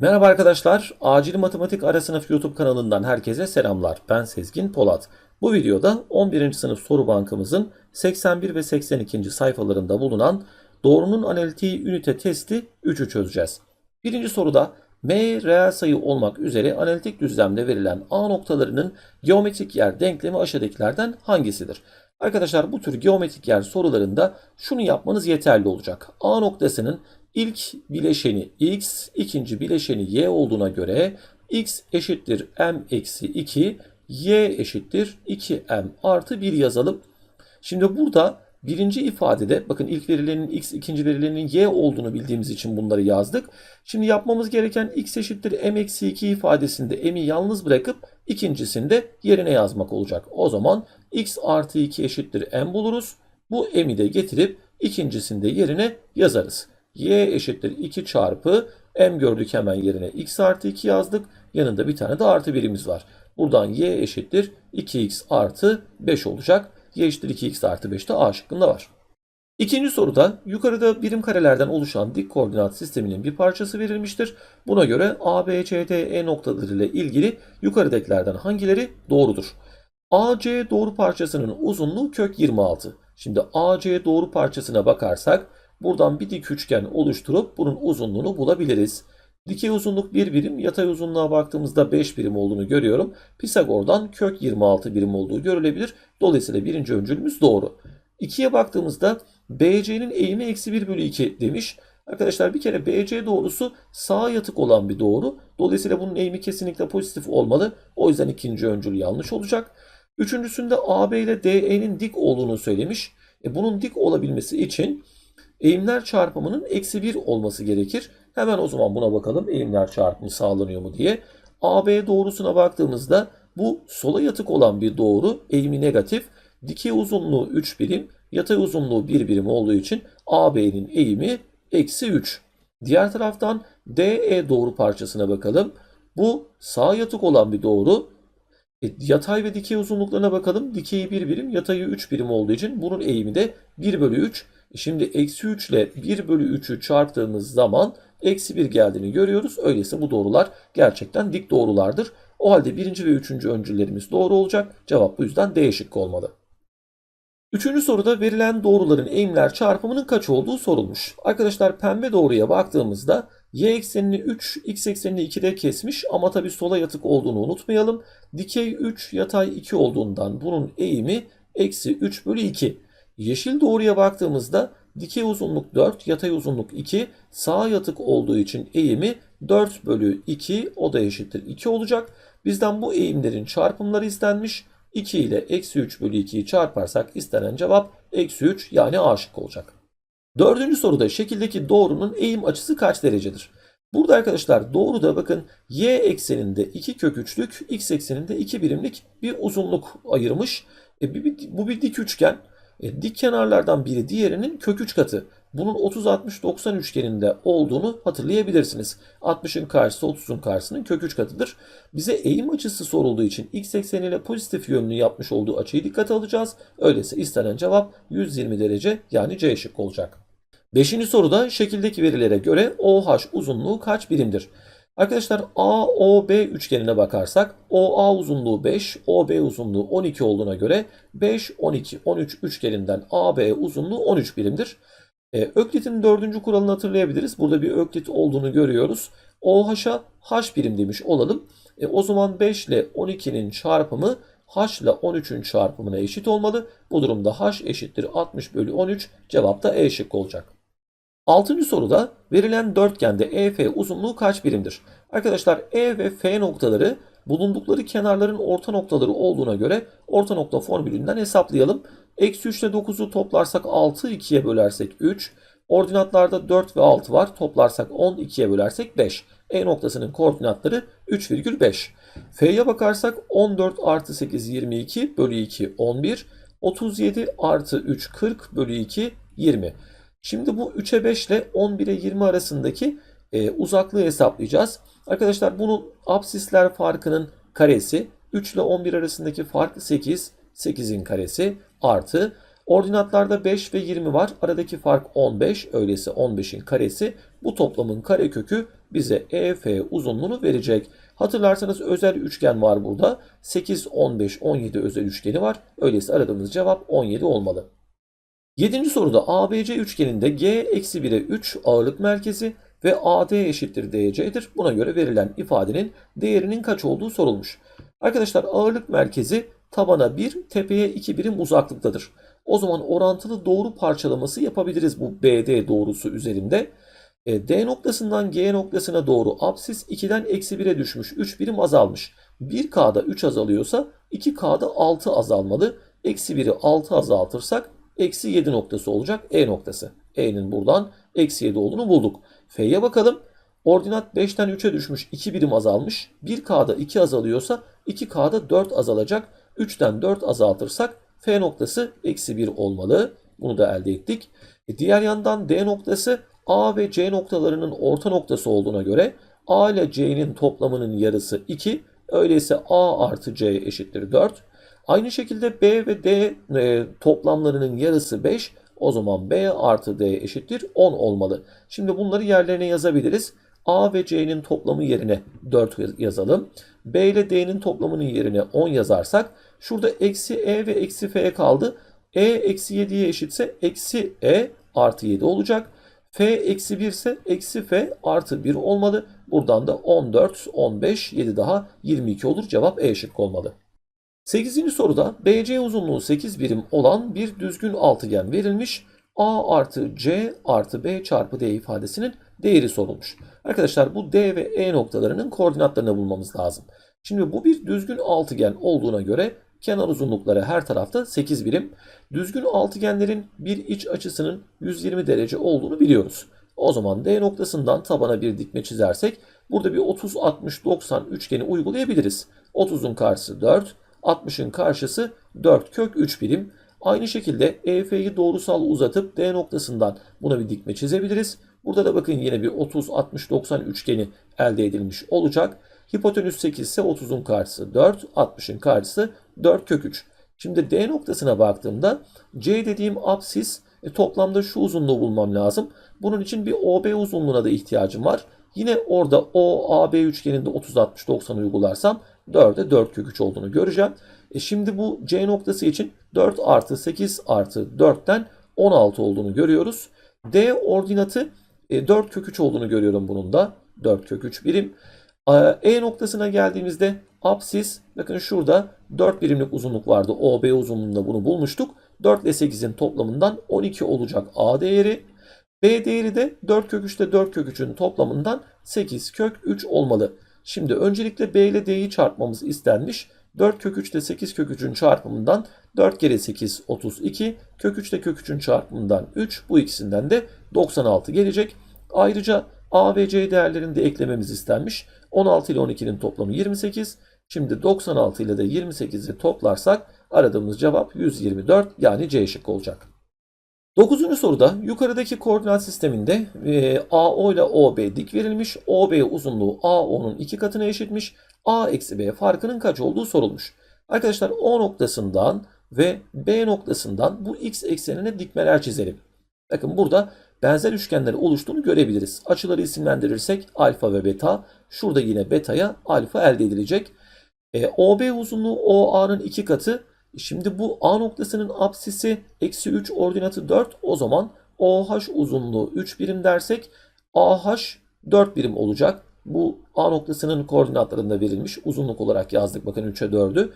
Merhaba arkadaşlar, Acil Matematik Ara Sınıf YouTube kanalından herkese selamlar. Ben Sezgin Polat. Bu videoda 11. sınıf soru bankamızın 81 ve 82. sayfalarında bulunan doğrunun analitiği ünite testi 3'ü çözeceğiz. Birinci soruda m reel sayı olmak üzere analitik düzlemde verilen a noktalarının geometrik yer denklemi aşağıdakilerden hangisidir? Arkadaşlar bu tür geometrik yer sorularında şunu yapmanız yeterli olacak. A noktasının ilk bileşeni x, ikinci bileşeni y olduğuna göre x eşittir m eksi 2, y eşittir 2m artı 1 yazalım. Şimdi burada birinci ifadede bakın ilk verilenin x, ikinci verilenin y olduğunu bildiğimiz için bunları yazdık. Şimdi yapmamız gereken x eşittir m eksi 2 ifadesinde m'i yalnız bırakıp ikincisinde yerine yazmak olacak. O zaman x artı 2 eşittir m buluruz. Bu m'i de getirip ikincisinde yerine yazarız. Y eşittir 2 çarpı m gördük hemen yerine x artı 2 yazdık. Yanında bir tane de artı birimiz var. Buradan y eşittir 2x artı 5 olacak. y eşittir 2x artı 5 de a şıkkında var. İkinci soruda yukarıda birim karelerden oluşan dik koordinat sisteminin bir parçası verilmiştir. Buna göre A, B, C, D, E noktaları ile ilgili yukarıdakilerden hangileri doğrudur? AC doğru parçasının uzunluğu kök 26. Şimdi AC doğru parçasına bakarsak buradan bir dik üçgen oluşturup bunun uzunluğunu bulabiliriz. Dikey uzunluk 1 birim, yatay uzunluğa baktığımızda 5 birim olduğunu görüyorum. Pisagor'dan kök 26 birim olduğu görülebilir. Dolayısıyla birinci öncülümüz doğru. 2'ye baktığımızda BC'nin eğimi eksi 1 bölü 2 demiş. Arkadaşlar bir kere BC doğrusu sağa yatık olan bir doğru. Dolayısıyla bunun eğimi kesinlikle pozitif olmalı. O yüzden ikinci öncül yanlış olacak. Üçüncüsünde AB ile DE'nin dik olduğunu söylemiş. E bunun dik olabilmesi için eğimler çarpımının eksi 1 olması gerekir. Hemen o zaman buna bakalım eğimler çarpımı sağlanıyor mu diye. AB doğrusuna baktığımızda bu sola yatık olan bir doğru eğimi negatif. Dikey uzunluğu 3 birim, yatay uzunluğu 1 birim olduğu için AB'nin eğimi eksi 3. Diğer taraftan DE doğru parçasına bakalım. Bu sağ yatık olan bir doğru. E, yatay ve dikey uzunluklarına bakalım. Dikeyi 1 birim, yatayı 3 birim olduğu için bunun eğimi de 1 bölü 3. Şimdi eksi 3 ile 1 bölü 3'ü çarptığımız zaman eksi 1 geldiğini görüyoruz. Öyleyse bu doğrular gerçekten dik doğrulardır. O halde birinci ve üçüncü öncüllerimiz doğru olacak. Cevap bu yüzden D şıkkı olmalı. Üçüncü soruda verilen doğruların eğimler çarpımının kaç olduğu sorulmuş. Arkadaşlar pembe doğruya baktığımızda y eksenini 3, x eksenini 2'de kesmiş ama tabi sola yatık olduğunu unutmayalım. Dikey 3, yatay 2 olduğundan bunun eğimi eksi 3 bölü 2. Yeşil doğruya baktığımızda dikey uzunluk 4, yatay uzunluk 2, sağa yatık olduğu için eğimi 4 bölü 2 o da eşittir 2 olacak. Bizden bu eğimlerin çarpımları istenmiş. 2 ile eksi 3 bölü 2'yi çarparsak istenen cevap eksi 3 yani A olacak. Dördüncü soruda şekildeki doğrunun eğim açısı kaç derecedir? Burada arkadaşlar doğruda bakın y ekseninde 2 kök 3'lük, x ekseninde 2 birimlik bir uzunluk ayırmış. E, bu bir dik üçgen. E, dik kenarlardan biri diğerinin kök 3 katı. Bunun 30-60-90 üçgeninde olduğunu hatırlayabilirsiniz. 60'ın karşısı 30'un karşısının kök 3 katıdır. Bize eğim açısı sorulduğu için x ekseniyle pozitif yönlü yapmış olduğu açıyı dikkate alacağız. Öyleyse istenen cevap 120 derece yani C şık olacak. Beşinci soruda şekildeki verilere göre OH uzunluğu kaç birimdir? Arkadaşlar AOB üçgenine bakarsak OA uzunluğu 5, OB uzunluğu 12 olduğuna göre 5, 12, 13 üçgeninden AB uzunluğu 13 birimdir. Ee, Öklit'in dördüncü kuralını hatırlayabiliriz. Burada bir öklit olduğunu görüyoruz. OH'a H birim demiş olalım. E, o zaman 5 ile 12'nin çarpımı H ile 13'ün çarpımına eşit olmalı. Bu durumda H eşittir 60 bölü 13. Cevap da E şıkkı olacak. Altıncı soruda verilen dörtgende EF uzunluğu kaç birimdir? Arkadaşlar E ve F noktaları bulundukları kenarların orta noktaları olduğuna göre orta nokta formülünden hesaplayalım. Eksi 3 ile 9'u toplarsak 6, 2'ye bölersek 3. Ordinatlarda 4 ve 6 var. Toplarsak 10, 2'ye bölersek 5. E noktasının koordinatları 3,5. F'ye bakarsak 14 artı 8 22 bölü 2 11. 37 artı 3 40 bölü 2 20. Şimdi bu 3'e 5 ile 11'e 20 arasındaki e, uzaklığı hesaplayacağız. Arkadaşlar bunun absisler farkının karesi 3 ile 11 arasındaki fark 8. 8'in karesi artı ordinatlarda 5 ve 20 var. Aradaki fark 15. Öyleyse 15'in karesi. Bu toplamın karekökü bize EF uzunluğunu verecek. Hatırlarsanız özel üçgen var burada. 8, 15, 17 özel üçgeni var. Öyleyse aradığımız cevap 17 olmalı. Yedinci soruda ABC üçgeninde G eksi 1'e 3 ağırlık merkezi ve AD eşittir DC'dir. Buna göre verilen ifadenin değerinin kaç olduğu sorulmuş. Arkadaşlar ağırlık merkezi tabana 1, tepeye 2 birim uzaklıktadır. O zaman orantılı doğru parçalaması yapabiliriz bu BD doğrusu üzerinde. E, D noktasından G noktasına doğru absis 2'den eksi 1'e düşmüş. 3 birim azalmış. 1K'da 3 azalıyorsa 2K'da 6 azalmalı. Eksi 1'i 6 azaltırsak eksi 7 noktası olacak E noktası. E'nin buradan eksi 7 olduğunu bulduk. F'ye bakalım. Ordinat 5'ten 3'e düşmüş. 2 birim azalmış. 1K'da 2 azalıyorsa 2K'da 4 azalacak. 3'ten 4 azaltırsak F noktası eksi 1 olmalı. Bunu da elde ettik. E diğer yandan D noktası A ve C noktalarının orta noktası olduğuna göre A ile C'nin toplamının yarısı 2. Öyleyse A artı C eşittir 4. Aynı şekilde B ve D e, toplamlarının yarısı 5. O zaman B artı D eşittir 10 olmalı. Şimdi bunları yerlerine yazabiliriz. A ve C'nin toplamı yerine 4 yazalım. B ile D'nin toplamının yerine 10 yazarsak şurada eksi E ve eksi F kaldı. E eksi 7'ye eşitse eksi E artı 7 olacak. F eksi 1 ise eksi F artı 1 olmalı. Buradan da 14, 15, 7 daha 22 olur. Cevap E şıkkı olmalı. 8. soruda BC uzunluğu 8 birim olan bir düzgün altıgen verilmiş. A artı C artı B çarpı D ifadesinin değeri sorulmuş. Arkadaşlar bu D ve E noktalarının koordinatlarını bulmamız lazım. Şimdi bu bir düzgün altıgen olduğuna göre kenar uzunlukları her tarafta 8 birim. Düzgün altıgenlerin bir iç açısının 120 derece olduğunu biliyoruz. O zaman D noktasından tabana bir dikme çizersek burada bir 30 60 90 üçgeni uygulayabiliriz. 30'un karşısı 4, 60'ın karşısı 4 kök 3 birim. Aynı şekilde EF'yi doğrusal uzatıp D noktasından buna bir dikme çizebiliriz. Burada da bakın yine bir 30 60 90 üçgeni elde edilmiş olacak. Hipotenüs 8 ise 30'un karşısı 4, 60'ın karşısı 4 kök 3. Şimdi D noktasına baktığımda C dediğim absis e, toplamda şu uzunluğu bulmam lazım. Bunun için bir OB uzunluğuna da ihtiyacım var. Yine orada O AB üçgeninde 30 60 90 uygularsam 4'e 4 kök 3 olduğunu göreceğim. E şimdi bu C noktası için 4 artı 8 artı 4'ten 16 olduğunu görüyoruz. D ordinatı e, 4 kök 3 olduğunu görüyorum bunun da. 4 kök 3 birim. E noktasına geldiğimizde absis bakın şurada 4 birimlik uzunluk vardı. OB uzunluğunda bunu bulmuştuk. 4 ile 8'in toplamından 12 olacak A değeri. B değeri de 4 kök 3 ile 4 kök 3'ün toplamından 8 kök 3 olmalı. Şimdi öncelikle B ile D'yi çarpmamız istenmiş. 4 kök 3 ile 8 kök 3'ün çarpımından 4 kere 8 32. Kök 3 ile kök 3'ün çarpımından 3. Bu ikisinden de 96 gelecek. Ayrıca A ve C değerlerini de eklememiz istenmiş. 16 ile 12'nin toplamı 28. Şimdi 96 ile de 28'i toplarsak aradığımız cevap 124 yani C şık olacak. 9. soruda yukarıdaki koordinat sisteminde e, AO ile OB dik verilmiş. OB uzunluğu AO'nun iki katına eşitmiş. A eksi B farkının kaç olduğu sorulmuş. Arkadaşlar O noktasından ve B noktasından bu x eksenine dikmeler çizelim. Bakın burada benzer üçgenler oluştuğunu görebiliriz. Açıları isimlendirirsek alfa ve beta. Şurada yine betaya alfa elde edilecek. E, OB uzunluğu OA'nın iki katı. Şimdi bu A noktasının apsisi eksi 3 ordinatı 4. O zaman OH uzunluğu 3 birim dersek AH 4 birim olacak. Bu A noktasının koordinatlarında verilmiş. Uzunluk olarak yazdık. Bakın 3'e 4'ü.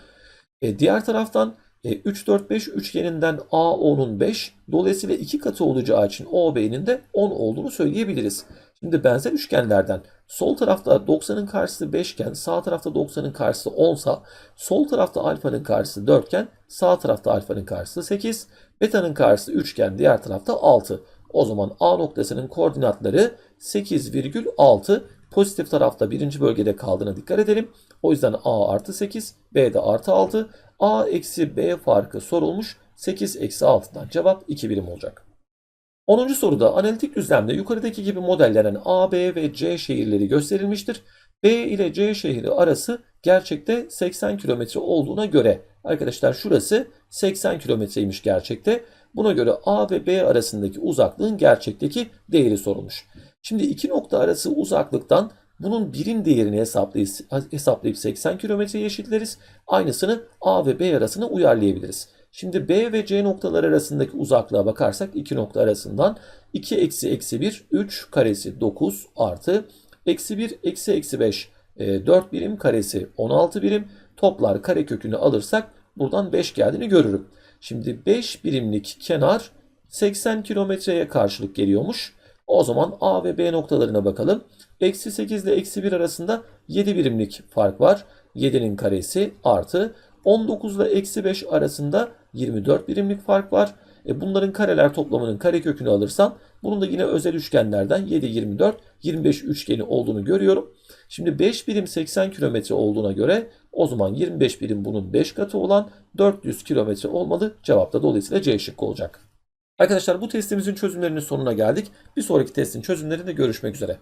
E, diğer taraftan e, 3, 4, 5 üçgeninden AO'nun 5. Dolayısıyla 2 katı olacağı için OB'nin de 10 olduğunu söyleyebiliriz. Şimdi benzer üçgenlerden sol tarafta 90'ın karşısı 5 iken sağ tarafta 90'ın karşısı 10 sa sol tarafta alfanın karşısı 4 iken sağ tarafta alfanın karşısı 8, beta'nın karşısı 3 iken diğer tarafta 6. O zaman A noktasının koordinatları 8,6 pozitif tarafta birinci bölgede kaldığına dikkat edelim. O yüzden A artı 8, B de artı 6. A eksi B farkı sorulmuş. 8 eksi 6'dan cevap 2 birim olacak. 10. soruda analitik düzlemde yukarıdaki gibi modellenen A, B ve C şehirleri gösterilmiştir. B ile C şehri arası gerçekte 80 kilometre olduğuna göre arkadaşlar şurası 80 kilometreymiş gerçekte. Buna göre A ve B arasındaki uzaklığın gerçekteki değeri sorulmuş. Şimdi iki nokta arası uzaklıktan bunun birim değerini hesaplayıp, hesaplayıp 80 kilometreye eşitleriz. Aynısını A ve B arasına uyarlayabiliriz. Şimdi B ve C noktalar arasındaki uzaklığa bakarsak iki nokta arasından 2 eksi eksi 1 3 karesi 9 artı eksi 1 eksi eksi 5 4 birim karesi 16 birim toplar kare kökünü alırsak buradan 5 geldiğini görürüm. Şimdi 5 birimlik kenar 80 kilometreye karşılık geliyormuş. O zaman A ve B noktalarına bakalım. Eksi 8 ile eksi 1 arasında 7 birimlik fark var. 7'nin karesi artı 19 ile eksi 5 arasında 24 birimlik fark var. E bunların kareler toplamının kare kökünü alırsam bunun da yine özel üçgenlerden 7, 24, 25 üçgeni olduğunu görüyorum. Şimdi 5 birim 80 kilometre olduğuna göre o zaman 25 birim bunun 5 katı olan 400 kilometre olmalı. Cevap da dolayısıyla C şıkkı olacak. Arkadaşlar bu testimizin çözümlerinin sonuna geldik. Bir sonraki testin çözümlerinde görüşmek üzere.